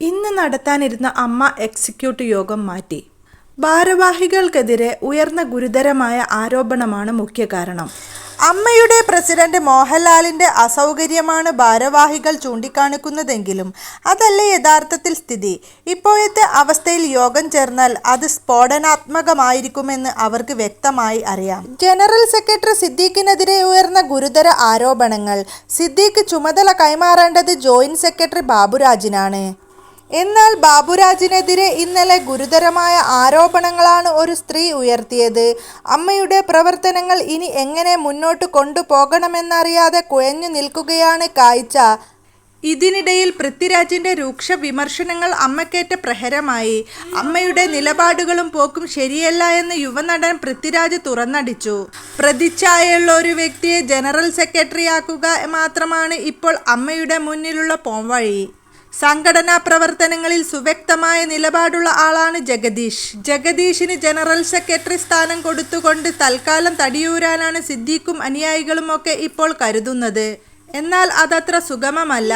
ഇന്ന് നടത്താനിരുന്ന അമ്മ എക്സിക്യൂട്ടീവ് യോഗം മാറ്റി. ഭാരവാഹികൾക്കെതിരെ ഉയർന്ന ഗുരുതരമായ ആരോപണമാണ് മുഖ്യ കാരണം. അമ്മയുടെ പ്രസിഡന്റ് മോഹൻലാലിന്റെ അസൗകര്യമാണ് ഭാരവാഹികൾ ചൂണ്ടിക്കാണിക്കുന്നതെങ്കിലും അതല്ല യഥാർത്ഥത്തിൽ സ്ഥിതി? ഇപ്പോഴത്തെ അവസ്ഥയിൽ യോഗം ചേർന്നാൽ അത് സ്ഫോടനാത്മകമായിരിക്കുമെന്ന് അവർക്ക് വ്യക്തമായി അറിയാം. ജനറൽ സെക്രട്ടറി സിദ്ദീഖിനെതിരെ ഉയർന്ന ഗുരുതര ആരോപണങ്ങൾ. സിദ്ദീഖ് ചുമതല കൈമാറേണ്ടത് ജോയിന്റ് സെക്രട്ടറി ബാബുരാജിനാണ്. എന്നാൽ ബാബുരാജിനെതിരെ ഇന്നലെ ഗുരുതരമായ ആരോപണങ്ങളാണ് ഒരു സ്ത്രീ ഉയർത്തിയത്. അമ്മയുടെ പ്രവർത്തനങ്ങൾ ഇനി എങ്ങനെ മുന്നോട്ട് കൊണ്ടുപോകണമെന്നറിയാതെ കുഴഞ്ഞു നിൽക്കുകയാണ് കാഴ്ച. ഇതിനിടയിൽ പൃഥ്വിരാജിന്റെ രൂക്ഷ വിമർശനങ്ങൾ അമ്മക്കേറ്റ പ്രഹരമായി. അമ്മയുടെ നിലപാടുകളും പോക്കും ശരിയല്ല എന്ന് യുവനടൻ പൃഥ്വിരാജ് തുറന്നടിച്ചു. പ്രതിച്ഛായുള്ള ഒരു വ്യക്തിയെ ജനറൽ സെക്രട്ടറിയാക്കുക മാത്രമാണ് ഇപ്പോൾ അമ്മയുടെ മുന്നിലുള്ള പോംവഴി. സംഘടനാ പ്രവർത്തനങ്ങളിൽ സുവ്യക്തമായ നിലപാടുള്ള ആളാണ് ജഗദീഷ്. ജഗദീഷിന് ജനറൽ സെക്രട്ടറി സ്ഥാനം കൊടുത്തുകൊണ്ട് തൽക്കാലം തടിയൂരാനാണ് സിദ്ദീഖും അനുയായികളുമൊക്കെ ഇപ്പോൾ കരുതുന്നത്. എന്നാൽ അതത്ര സുഗമമല്ല.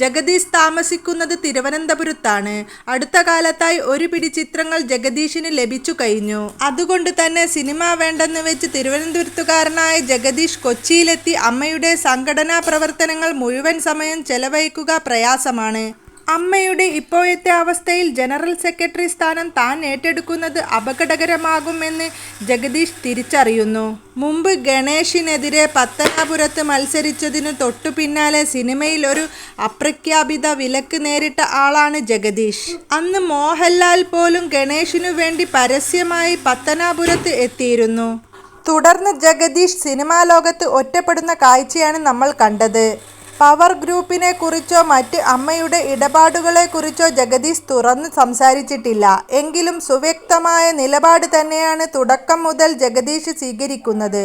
ജഗദീഷ് താമസിക്കുന്നത് തിരുവനന്തപുരത്താണ്. അടുത്ത കാലത്തായി ഒരു പിടി ചിത്രങ്ങൾ ജഗദീഷിന് ലഭിച്ചു കഴിഞ്ഞു. അതുകൊണ്ട് തന്നെ സിനിമ വേണ്ടെന്ന് വെച്ച് തിരുവനന്തപുരത്തുകാരനായ ജഗദീഷ് കൊച്ചിയിലെത്തി അമ്മയുടെ സംഘടനാ പ്രവർത്തനങ്ങൾ മുഴുവൻ സമയം ചെലവഴിക്കുക പ്രയാസമാണ്. അമ്മയുടെ ഇപ്പോഴത്തെ അവസ്ഥയിൽ ജനറൽ സെക്രട്ടറി സ്ഥാനം താൻ ഏറ്റെടുക്കുന്നത് അപകടകരമാകുമെന്ന് ജഗദീഷ് തിരിച്ചറിയുന്നു. മുമ്പ് ഗണേഷിനെതിരെ പത്തനാപുരത്ത് മത്സരിച്ചതിനു തൊട്ടു പിന്നാലെ സിനിമയിൽ ഒരു അപ്രഖ്യാപിത വിലക്ക് നേരിട്ട ആളാണ് ജഗദീഷ്. അന്ന് മോഹൻലാൽ പോലും ഗണേഷിനു വേണ്ടി പരസ്യമായി പത്തനാപുരത്ത് എത്തിയിരുന്നു. തുടർന്ന് ജഗദീഷ് സിനിമാ ലോകത്ത് ഒറ്റപ്പെടുന്ന കാഴ്ചയാണ് നമ്മൾ കണ്ടത്. പവർ ഗ്രൂപ്പിനെ കുറിച്ചോ മറ്റ് അമ്മയുടെ ഇടപാടുകളെ കുറിച്ചോ ജഗദീഷ് തുറന്ന് സംസാരിച്ചിട്ടില്ല. എങ്കിലും സുവ്യക്തമായ നിലപാട് തന്നെയാണ് തുടക്കം മുതൽ ജഗദീഷ് സ്വീകരിക്കുന്നത്.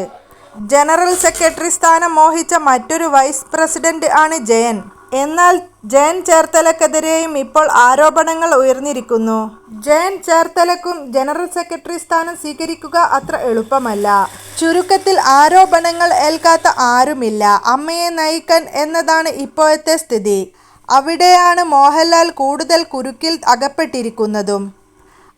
ജനറൽ സെക്രട്ടറി സ്ഥാനം മോഹിച്ച മറ്റൊരു വൈസ് പ്രസിഡന്റ് ആണ് ജയൻ. എന്നാൽ ജയൻ ചേർത്തലക്കെതിരെയും ഇപ്പോൾ ആരോപണങ്ങൾ ഉയർന്നിരിക്കുന്നു. ജയൻ ചേർത്തലക്കും ജനറൽ സെക്രട്ടറി സ്ഥാനം സ്വീകരിക്കുക അത്ര എളുപ്പമല്ല. ചുരുക്കത്തിൽ ആരോപണങ്ങൾ ഏൽക്കാത്ത ആരുമില്ല. അമ്മയെ നയിക്കാൻ എന്നതാണ് ഇപ്പോഴത്തെ സ്ഥിതി. അവിടെയാണ് മോഹൻലാൽ കൂടുതൽ കുരുക്കിൽ അകപ്പെട്ടിരിക്കുന്നതും.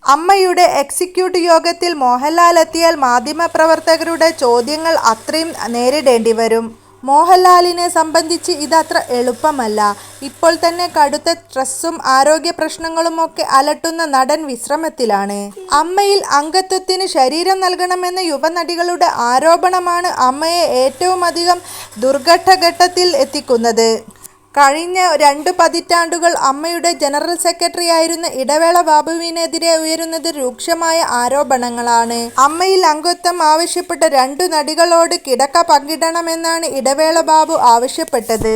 അമ്മയുടെ എക്സിക്യൂട്ടീവ് യോഗത്തിൽ മോഹൻലാൽ എത്തിയാൽ മാധ്യമപ്രവർത്തകരുടെ ചോദ്യങ്ങൾ അത്രയും നേരിടേണ്ടി വരും മോഹൻലാലിനെ സംബന്ധിച്ച് ഇതത്ര എളുപ്പമല്ല. ഇപ്പോൾ തന്നെ കടുത്ത സ്ട്രെസ്സും ആരോഗ്യ പ്രശ്നങ്ങളുമൊക്കെ അലട്ടുന്ന നടൻ വിശ്രമത്തിലാണ്. അമ്മയിൽ അംഗത്വത്തിന് ശരീരം നൽകണമെന്ന യുവനടികളുടെ ആരോപണമാണ് അമ്മയെ ഏറ്റവും അധികം ദുർഘട്ടഘട്ടത്തിൽ എത്തിക്കുന്നത്. കഴിഞ്ഞ രണ്ട് പതിറ്റാണ്ടുകൾ അമ്മയുടെ ജനറൽ സെക്രട്ടറി ആയിരുന്ന ഇടവേള ബാബുവിനെതിരെ ഉയരുന്നത് രൂക്ഷമായ ആരോപണങ്ങളാണ്. അമ്മയിൽ അംഗത്വം ആവശ്യപ്പെട്ട രണ്ടു നടികളോട് കിടക്ക പങ്കിടണമെന്നാണ് ഇടവേള ബാബു ആവശ്യപ്പെട്ടത്.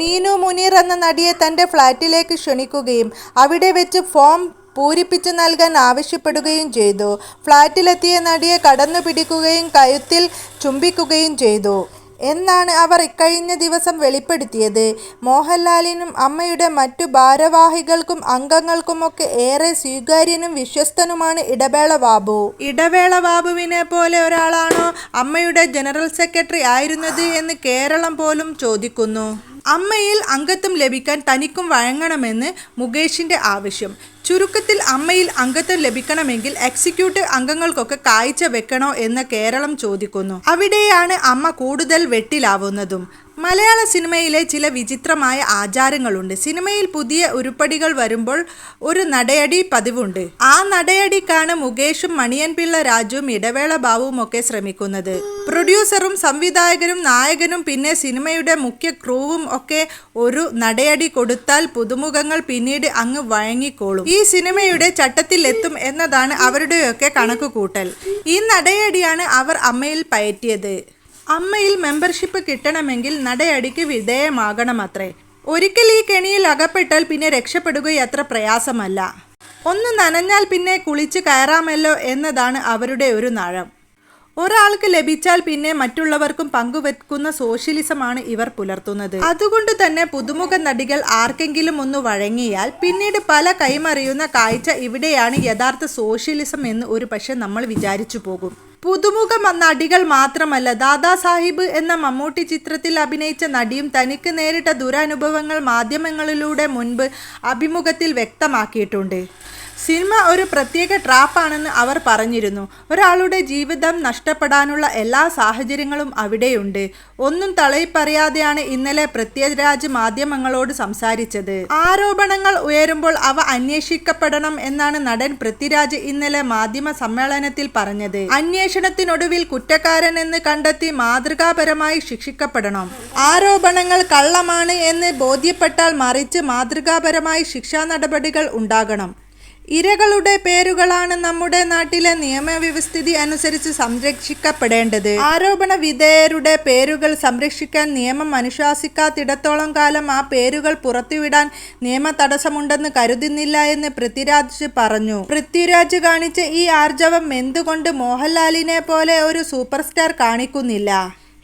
മീനു മുനീർ എന്ന നടിയെ തന്റെ ഫ്ളാറ്റിലേക്ക് ക്ഷണിക്കുകയും അവിടെ വെച്ച് ഫോം പൂരിപ്പിച്ച് നൽകാൻ ആവശ്യപ്പെടുകയും ചെയ്തു. ഫ്ളാറ്റിലെത്തിയ നടിയെ കടന്നു പിടിക്കുകയും കഴുത്തിൽ ചുംബിക്കുകയും ചെയ്തു. എന്നാണ് അവർ ഇക്കഴിഞ്ഞ ദിവസം വെളിപ്പെടുത്തിയത്. മോഹൻലാലിനും അമ്മയുടെ മറ്റു ഭാരവാഹികൾക്കും അംഗങ്ങൾക്കുമൊക്കെ ഏറെ സ്വീകാര്യനും വിശ്വസ്തനുമാണ് ഇടവേള ബാബു. ഇടവേള ബാബുവിനെ പോലെ ഒരാളാണോ അമ്മയുടെ ജനറൽ സെക്രട്ടറി ആയിരുന്നത് എന്ന് കേരളം പോലും ചോദിക്കുന്നു. അമ്മയിൽ അംഗത്വം ലഭിക്കാൻ തനിക്കും വഴങ്ങണമെന്ന് മുകേഷിന്റെ ആവശ്യം. ചുരുക്കത്തിൽ അമ്മയിൽ അംഗത്വം ലഭിക്കണമെങ്കിൽ എക്സിക്യൂട്ടീവ് അംഗങ്ങൾക്കൊക്കെ കാഴ്ച വെക്കണോ എന്ന് കേരളം ചോദിക്കുന്നു. അവിടെയാണ് അമ്മ കൂടുതൽ വെട്ടിലാവുന്നതും. മലയാള സിനിമയിലെ ചില വിചിത്രമായ ആചാരങ്ങളുണ്ട്. സിനിമയിൽ പുതിയ ഉരുപ്പടികൾ വരുമ്പോൾ ഒരു നടയടി പതിവുണ്ട്. ആ നടയടിക്കാണ് മുകേഷും മണിയൻപിള്ള രാജുവും ഇടവേള ബാബുവും ഒക്കെ ശ്രമിക്കുന്നത്. പ്രൊഡ്യൂസറും സംവിധായകനും നായകനും പിന്നെ സിനിമയുടെ മുഖ്യ ക്രൂവും ഒക്കെ ഒരു നടയടി കൊടുത്താൽ പുതുമുഖങ്ങൾ പിന്നീട് അങ്ങ് വഴങ്ങിക്കോളും. ഈ സിനിമയുടെ ചട്ടത്തിലെത്തും എന്നതാണ് അവരുടെയൊക്കെ കണക്കുകൂട്ടൽ. ഈ നടയടിയാണ് അവർ അമ്മയിൽ പയറ്റിയത്. അമ്മയിൽ മെമ്പർഷിപ്പ് കിട്ടണമെങ്കിൽ നടയടിക്ക് വിധേയമാകണമത്രേ. ഒരിക്കൽ ഈ കെണിയിൽ അകപ്പെട്ടാൽ പിന്നെ രക്ഷപ്പെടുകയത്ര പ്രയാസമല്ല. ഒന്ന് നനഞ്ഞാൽ പിന്നെ കുളിച്ച് കയറാമല്ലോ എന്നതാണ് അവരുടെ ഒരു നഴം. ഒരാൾക്ക് ലഭിച്ചാൽ പിന്നെ മറ്റുള്ളവർക്കും പങ്കുവെക്കുന്ന സോഷ്യലിസമാണ് ഇവർ പുലർത്തുന്നത്. അതുകൊണ്ട് തന്നെ പുതുമുഖ നടികൾ ആർക്കെങ്കിലും ഒന്ന് വഴങ്ങിയാൽ പിന്നീട് പല കൈമറിയുന്ന കാഴ്ച ഇവിടെയാണ് യഥാർത്ഥ സോഷ്യലിസം എന്ന് ഒരു പക്ഷെ നമ്മൾ വിചാരിച്ചു പോകും. പുതുമുഖ നടികൾ മാത്രമല്ല ദാദാസാഹിബ് എന്ന മമ്മൂട്ടി ചിത്രത്തിൽ അഭിനയിച്ച നടിയും തനിക്ക് നേരിട്ട ദുരനുഭവങ്ങൾ മാധ്യമങ്ങളിലൂടെ മുൻപ് അഭിമുഖത്തിൽ വ്യക്തമാക്കിയിട്ടുണ്ട്. സിനിമ ഒരു പ്രത്യേക ട്രാപ്പാണെന്ന് അവർ പറഞ്ഞിരുന്നു. ഒരാളുടെ ജീവിതം നഷ്ടപ്പെടാനുള്ള എല്ലാ സാഹചര്യങ്ങളും അവിടെയുണ്ട്. ഒന്നും തളയിപ്പറയാതെയാണ് ഇന്നലെ പൃഥ്വിരാജ് മാധ്യമങ്ങളോട് സംസാരിച്ചത്. ആരോപണങ്ങൾ ഉയരുമ്പോൾ അവ അന്വേഷിക്കപ്പെടണം എന്നാണ് നടൻ പൃഥ്വിരാജ് ഇന്നലെ മാധ്യമ സമ്മേളനത്തിൽ പറഞ്ഞത്. അന്വേഷണത്തിനൊടുവിൽ കുറ്റക്കാരൻ എന്ന് കണ്ടെത്തി മാതൃകാപരമായി ശിക്ഷിക്കപ്പെടണം. ആരോപണങ്ങൾ കള്ളമാണ് എന്ന് ബോധ്യപ്പെട്ടാൽ മറിച്ച് മാതൃകാപരമായി ശിക്ഷാ നടപടികൾ ഉണ്ടാകണം. ഇരകളുടെ പേരുകളാണ് നമ്മുടെ നാട്ടിലെ നിയമവ്യവസ്ഥിതി അനുസരിച്ച് സംരക്ഷിക്കപ്പെടേണ്ടത്. ആരോപണ വിധേയരുടെ പേരുകൾ സംരക്ഷിക്കാൻ നിയമം അനുശാസിക്കാത്തിടത്തോളം കാലം ആ പേരുകൾ പുറത്തുവിടാൻ നിയമ തടസ്സമുണ്ടെന്ന് കരുതുന്നില്ല എന്ന് പൃഥ്വിരാജ് പറഞ്ഞു. പൃഥ്വിരാജ് കാണിച്ച ഈ ആർജവം എന്തുകൊണ്ട് മോഹൻലാലിനെ പോലെ ഒരു സൂപ്പർ സ്റ്റാർ കാണിക്കുന്നില്ല?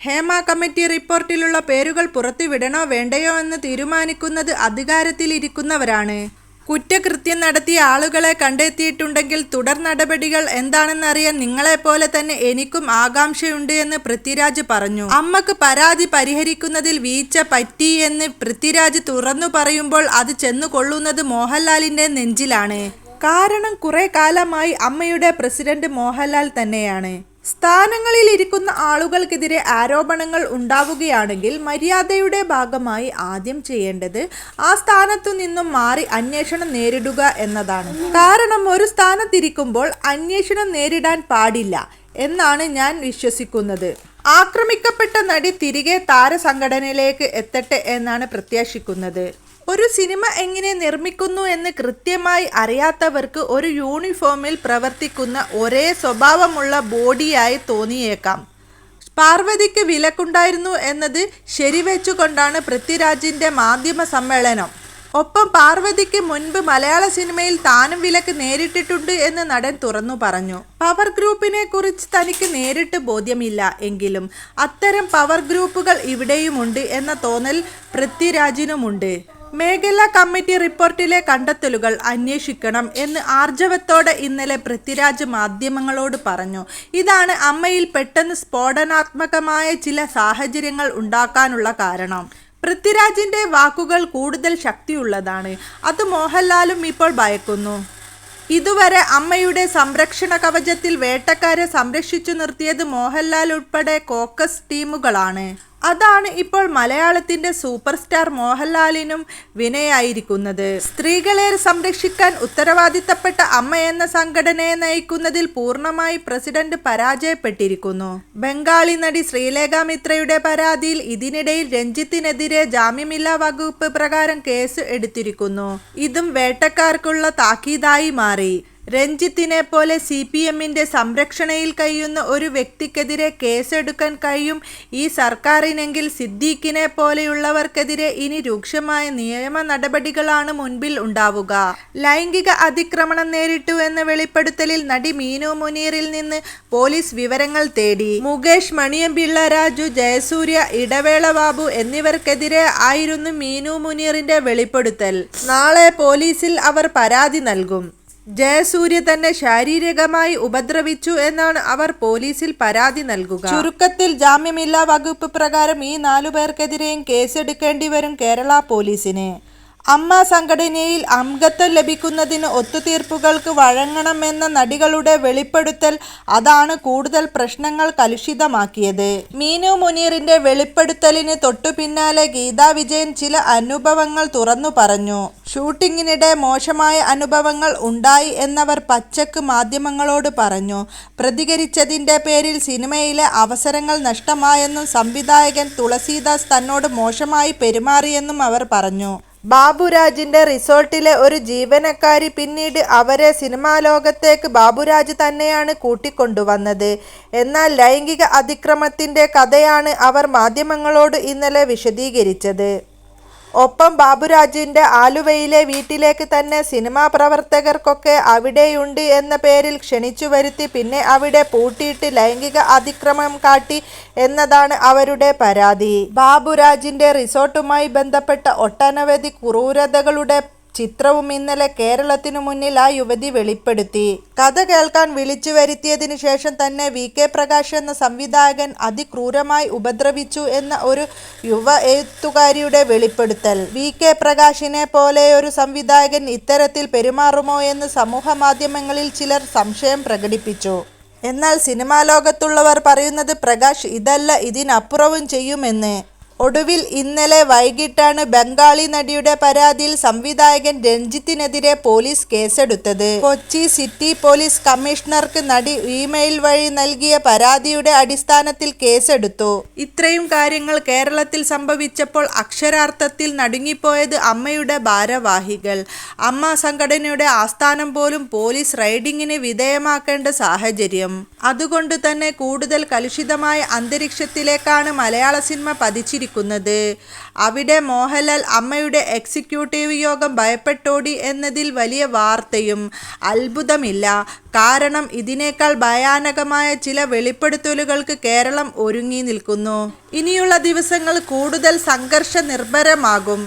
ഹേമ കമ്മിറ്റി റിപ്പോർട്ടിലുള്ള പേരുകൾ പുറത്തുവിടണോ വേണ്ടയോ എന്ന് തീരുമാനിക്കുന്നത് അധികാരത്തിലിരിക്കുന്നവരാണ്. കുറ്റകൃത്യം നടത്തിയ ആളുകളെ കണ്ടെത്തിയിട്ടുണ്ടെങ്കിൽ തുടർ നടപടികൾ എന്താണെന്നറിയാൻ നിങ്ങളെപ്പോലെ തന്നെ എനിക്കും ആകാംക്ഷയുണ്ട് എന്ന് പൃഥ്വിരാജ് പറഞ്ഞു. അമ്മയ്ക്ക് പരാതി പരിഹരിക്കുന്നതിൽ വീഴ്ച പറ്റി എന്ന് പൃഥ്വിരാജ് തുറന്നു പറയുമ്പോൾ അത് ചെന്നു കൊള്ളുന്നത് മോഹൻലാലിന്റെ നെഞ്ചിലാണ്. കാരണം കുറെ കാലമായി അമ്മയുടെ പ്രസിഡന്റ് മോഹൻലാൽ തന്നെയാണ്. സ്ഥാനങ്ങളിൽ ഇരിക്കുന്ന ആളുകൾക്കെതിരെ ആരോപണങ്ങൾ ഉണ്ടാവുകയാണെങ്കിൽ മര്യാദയുടെ ഭാഗമായി ആദ്യം ചെയ്യേണ്ടത് ആ സ്ഥാനത്തു നിന്നും മാറി അന്വേഷണം നേരിടുക എന്നതാണ്. കാരണം ഒരു സ്ഥാനത്തിരിക്കുമ്പോൾ അന്വേഷണം നേരിടാൻ പാടില്ല എന്നാണ് ഞാൻ വിശ്വസിക്കുന്നത്. ആക്രമിക്കപ്പെട്ട നടി തിരികെ താരസംഘടനയിലേക്ക് എത്തട്ടെ എന്നാണ് പ്രത്യാശിക്കുന്നത്. ഒരു സിനിമ എങ്ങനെ നിർമ്മിക്കുന്നു എന്ന് കൃത്യമായി അറിയാത്തവർക്ക് ഒരു യൂണിഫോമിൽ പ്രവർത്തിക്കുന്ന ഒരേ സ്വഭാവമുള്ള ബോഡിയായി തോന്നിയേക്കാം. പാർവതിക്ക് വിലക്കുണ്ടായിരുന്നു എന്നത് ശരിവെച്ചുകൊണ്ടാണ് പൃഥ്വിരാജിന്റെ മാധ്യമ സമ്മേളനം. ഒപ്പം പാർവതിക്ക് മുൻപ് മലയാള സിനിമയിൽ താനും വിലക്ക് നേരിട്ടിട്ടുണ്ട് എന്ന് നടൻ തുറന്നു പറഞ്ഞു. പവർ ഗ്രൂപ്പിനെ കുറിച്ച് തനിക്ക് നേരിട്ട് ബോധ്യമില്ല എങ്കിലും അത്തരം പവർ ഗ്രൂപ്പുകൾ ഇവിടെയുമുണ്ട് എന്ന തോന്നൽ പൃഥ്വിരാജിനുമുണ്ട്. മേഖലാ കമ്മിറ്റി റിപ്പോർട്ടിലെ കണ്ടെത്തലുകൾ അന്വേഷിക്കണം എന്ന് ആർജവത്തോടെ ഇന്നലെ പൃഥ്വിരാജ് മാധ്യമങ്ങളോട് പറഞ്ഞു. ഇതാണ് അമ്മയിൽ പെട്ടെന്ന് സ്ഫോടനാത്മകമായ ചില സാഹചര്യങ്ങൾ ഉണ്ടാക്കാനുള്ള കാരണം. പൃഥ്വിരാജിന്റെ വാക്കുകൾ കൂടുതൽ ശക്തിയുള്ളതാണ്. അത് മോഹൻലാലും ഇപ്പോൾ ഭയക്കുന്നു. ഇതുവരെ അമ്മയുടെ സംരക്ഷണ കവചത്തിൽ വേട്ടക്കാരെ സംരക്ഷിച്ചു നിർത്തിയത് മോഹൻലാൽ ഉൾപ്പെടെ കോക്കസ് ടീമുകളാണ്. അതാണ് ഇപ്പോൾ മലയാളത്തിന്റെ സൂപ്പർ സ്റ്റാർ മോഹൻലാലിനും വിനയായിരിക്കുന്നത്. സ്ത്രീകളെ സംരക്ഷിക്കാൻ ഉത്തരവാദിത്തപ്പെട്ട അമ്മ എന്ന സംഘടനയെ നയിക്കുന്നതിൽ പൂർണമായി പ്രസിഡന്റ് പരാജയപ്പെട്ടിരിക്കുന്നു. ബംഗാളി നടി ശ്രീലേഖ മിത്രയുടെ പരാതിയിൽ ഇതിനിടയിൽ രഞ്ജിത്തിനെതിരെ ജാമ്യമില്ലാ വകുപ്പ് പ്രകാരം കേസ് എടുത്തിരിക്കുന്നു. ഇതും വേട്ടക്കാർക്കുള്ള താക്കീതായി മാറി. രഞ്ജിത്തിനെ പോലെ സി പി എമ്മിന്റെ സംരക്ഷണയിൽ കഴിയുന്ന ഒരു വ്യക്തിക്കെതിരെ കേസെടുക്കാൻ കഴിയും ഈ സർക്കാരിനെങ്കിൽ സിദ്ദീഖിനെ പോലെയുള്ളവർക്കെതിരെ ഇനി രൂക്ഷമായ നിയമ നടപടികളാണ് മുൻപിൽ ഉണ്ടാവുക. ലൈംഗിക അതിക്രമണം നേരിട്ടു എന്ന വെളിപ്പെടുത്തലിൽ നടി മീനു മുനീറിൽ നിന്ന് പോലീസ് വിവരങ്ങൾ തേടി. മുകേഷ് മണിയമ്പിള്ള രാജു ജയസൂര്യ ഇടവേള ബാബു എന്നിവർക്കെതിരെ ആയിരുന്നു മീനു മുനീറിന്റെ വെളിപ്പെടുത്തൽ. നാളെ പോലീസിൽ അവർ പരാതി നൽകും. ജയസൂര്യ തന്നെ ശാരീരികമായി ഉപദ്രവിച്ചു എന്നാണ് അവർ പോലീസിൽ പരാതി നൽകുക. ചുരുക്കത്തിൽ ജാമ്യമില്ലാ വകുപ്പ് പ്രകാരം ഈ നാലുപേർക്കെതിരെയും കേസെടുക്കേണ്ടി വരും കേരള പോലീസിന്. അമ്മ സംഘടനയിൽ അംഗത്വം ലഭിക്കുന്നതിന് ഒത്തുതീർപ്പുകൾക്ക് വഴങ്ങണമെന്ന നടികളുടെ വെളിപ്പെടുത്തൽ അതാണ് കൂടുതൽ പ്രശ്നങ്ങൾ കലുഷിതമാക്കിയത്. മീനു മുനീറിന്റെ വെളിപ്പെടുത്തലിന് തൊട്ടു പിന്നാലെ ഗീതാ വിജയൻ ചില അനുഭവങ്ങൾ തുറന്നു പറഞ്ഞു. ഷൂട്ടിങ്ങിനിടെ മോശമായ അനുഭവങ്ങൾ ഉണ്ടായി എന്നവർ പച്ചക്ക് മാധ്യമങ്ങളോട് പറഞ്ഞു. പ്രതികരിച്ചതിന്റെ പേരിൽ സിനിമയിലെ അവസരങ്ങൾ നഷ്ടമായെന്നും സംവിധായകൻ തുളസീദാസ് തന്നോട് മോശമായി പെരുമാറിയെന്നും അവർ പറഞ്ഞു. ബാബുരാജിന്റെ റിസോർട്ടിലെ ഒരു ജീവനക്കാരി പിന്നീട് അവരെ സിനിമാ ലോകത്തേക്ക് ബാബുരാജ് തന്നെയാണ് കൂട്ടിക്കൊണ്ടുവന്നത്. എന്നാൽ ലൈംഗിക അതിക്രമത്തിന്റെ കഥയാണ് അവർ മാധ്യമങ്ങളോട് ഇന്നലെ വിശദീകരിച്ചത്. ഒപ്പം ബാബുരാജിന്റെ ആലുവയിലെ വീട്ടിലേക്ക് തന്നെ സിനിമാ പ്രവർത്തകർക്കൊക്കെ അവിടെയുണ്ട് എന്ന പേരിൽ ക്ഷണിച്ചു വരുത്തി പിന്നെ അവിടെ പൂട്ടിയിട്ട് ലൈംഗിക അതിക്രമം കാട്ടി എന്നതാണ് അവരുടെ പരാതി. ബാബുരാജിന്റെ റിസോർട്ടുമായി ബന്ധപ്പെട്ട ഒട്ടനവധി ക്രൂരതകളുടെ ചിത്രവും ഇന്നലെ കേരളത്തിനു മുന്നിൽ ആ യുവതി വെളിപ്പെടുത്തി. കഥ കേൾക്കാൻ വിളിച്ചു വരുത്തിയതിനു ശേഷം തന്നെ വി കെ പ്രകാശ് എന്ന സംവിധായകൻ അതിക്രൂരമായി ഉപദ്രവിച്ചു എന്ന ഒരു യുവ എഴുത്തുകാരിയുടെ വെളിപ്പെടുത്തൽ. വി കെ പ്രകാശിനെ പോലെ ഒരു സംവിധായകൻ ഇത്തരത്തിൽ പെരുമാറുമോ എന്ന് സമൂഹ മാധ്യമങ്ങളിൽ ചിലർ സംശയം പ്രകടിപ്പിച്ചു. എന്നാൽ സിനിമാ ലോകത്തുള്ളവർ പറയുന്നത് പ്രകാശ് ഇതല്ല ഇതിനപ്പുറവും ചെയ്യുമെന്ന്. ഒടുവിൽ ഇന്നലെ വൈകിട്ടാണ് ബംഗാളി നടിയുടെ പരാതിയിൽ സംവിധായകൻ രഞ്ജിത്തിനെതിരെ പോലീസ് കേസെടുത്തത്. കൊച്ചി സിറ്റി പോലീസ് കമ്മീഷണർക്ക് നടി ഇമെയിൽ വഴി നൽകിയ പരാതിയുടെ അടിസ്ഥാനത്തിൽ കേസെടുത്തു. ഇത്രയും കാര്യങ്ങൾ കേരളത്തിൽ സംഭവിച്ചപ്പോൾ അക്ഷരാർത്ഥത്തിൽ നടുങ്ങിപ്പോയത് അമ്മയുടെ ഭാരവാഹികൾ. അമ്മ സംഘടനയുടെ ആസ്ഥാനം പോലും പോലീസ് റൈഡിങ്ങിന് വിധേയമാക്കേണ്ട സാഹചര്യം. അതുകൊണ്ട് തന്നെ കൂടുതൽ കലുഷിതമായ അന്തരീക്ഷത്തിലേക്കാണ് മലയാള സിനിമ പതിച്ചിരിക്കുന്നത്. അവിടെ മോഹൻലാൽ അമ്മയുടെ എക്സിക്യൂട്ടീവ് യോഗം ഭയപ്പെട്ടോടി എന്നതിൽ വലിയ വാർത്തയും അത്ഭുതമില്ല. കാരണം ഇതിനേക്കാൾ ഭയാനകമായ ചില വെളിപ്പെടുത്തലുകൾക്ക് കേരളം ഒരുങ്ങി നിൽക്കുന്നു. ഇനിയുള്ള ദിവസങ്ങൾ കൂടുതൽ സംഘർഷ നിർഭരമാകും